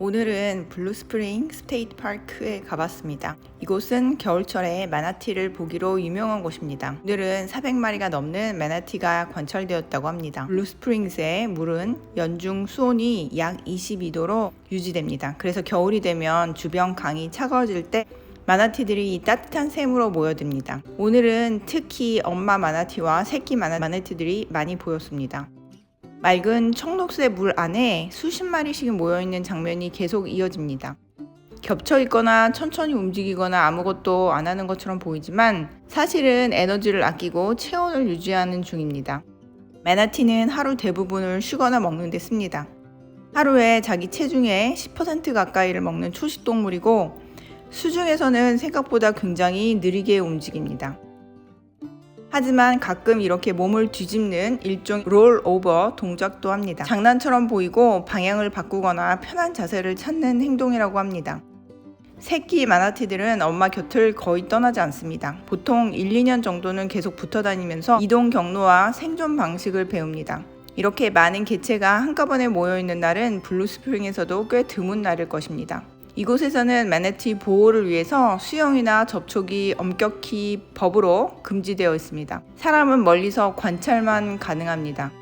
오늘은 블루스프링 스테이트 파크에 가봤습니다. 이곳은 겨울철에 마나티를 보기로 유명한 곳입니다. 오늘은 400마리가 넘는 마나티가 관찰되었다고 합니다. 블루스프링스의 물은 연중 수온이 약 22도로 유지됩니다. 그래서 겨울이 되면 주변 강이 차가워질 때 마나티들이 이 따뜻한 샘으로 모여듭니다. 오늘은 특히 엄마 마나티와 새끼 마나- 마나티들이 많이 보였습니다. 맑은 청록색 물 안에 수십 마리씩 모여 있는 장면이 계속 이어집니다. 겹쳐 있거나 천천히 움직이거나 아무것도 안 하는 것처럼 보이지만 사실은 에너지를 아끼고 체온을 유지하는 중입니다. 마나티는 하루 대부분을 쉬거나 먹는 데 씁니다. 하루에 자기 체중의 10% 가까이를 먹는 초식 동물이고 수중에서는 생각보다 굉장히 느리게 움직입니다. 하지만 가끔 이렇게 몸을 뒤집는 일종 롤오버 동작도 합니다. 장난처럼 보이고 방향을 바꾸거나 편한 자세를 찾는 행동이라고 합니다. 새끼 마나티들은 엄마 곁을 거의 떠나지 않습니다. 보통 1, 2년 정도는 계속 붙어 다니면서 이동 경로와 생존 방식을 배웁니다. 이렇게 많은 개체가 한꺼번에 모여 있는 날은 블루스프링에서도 꽤 드문 날일 것입니다. 이곳에서는 마네티 보호를 위해서 수영이나 접촉이 엄격히 법으로 금지되어 있습니다. 사람은 멀리서 관찰만 가능합니다.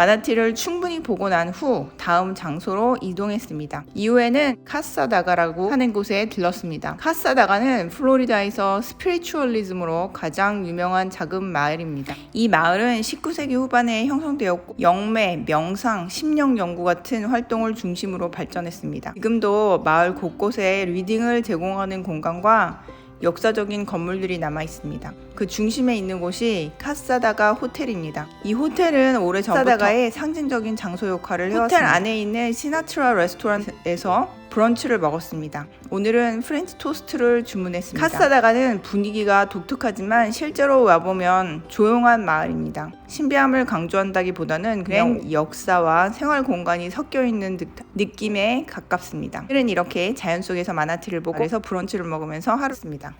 마나티를 충분히 보고 난 후 다음 장소로 이동했습니다. 이후에는 카사다가라고 하는 곳에 들렀습니다. 카사다가는 플로리다에서 스피리추얼리즘으로 가장 유명한 작은 마을입니다. 이 마을은 19세기 후반에 형성되었고 영매, 명상, 심령 연구 같은 활동을 중심으로 발전했습니다. 지금도 마을 곳곳에 리딩을 제공하는 공간과 역사적인 건물들이 남아 있습니다. 그 중심에 있는 곳이 카사다가 호텔입니다. 이 호텔은 오래 전부터 카사다가의 상징적인 장소 역할을 해왔습니다. 호텔 안에 있는 시나트라 레스토랑에서 브런치를 먹었습니다. 오늘은 프렌치 토스트를 주문했습니다. 카사다가는 분위기가 독특하지만 실제로 와보면 조용한 마을입니다. 신비함을 강조한다기보다는 그냥 역사와 생활 공간이 섞여 있는 듯한 느낌에 가깝습니다. 오늘은 이렇게 자연 속에서 마나티를 보고 그래서 브런치를 먹으면서 하루습니다.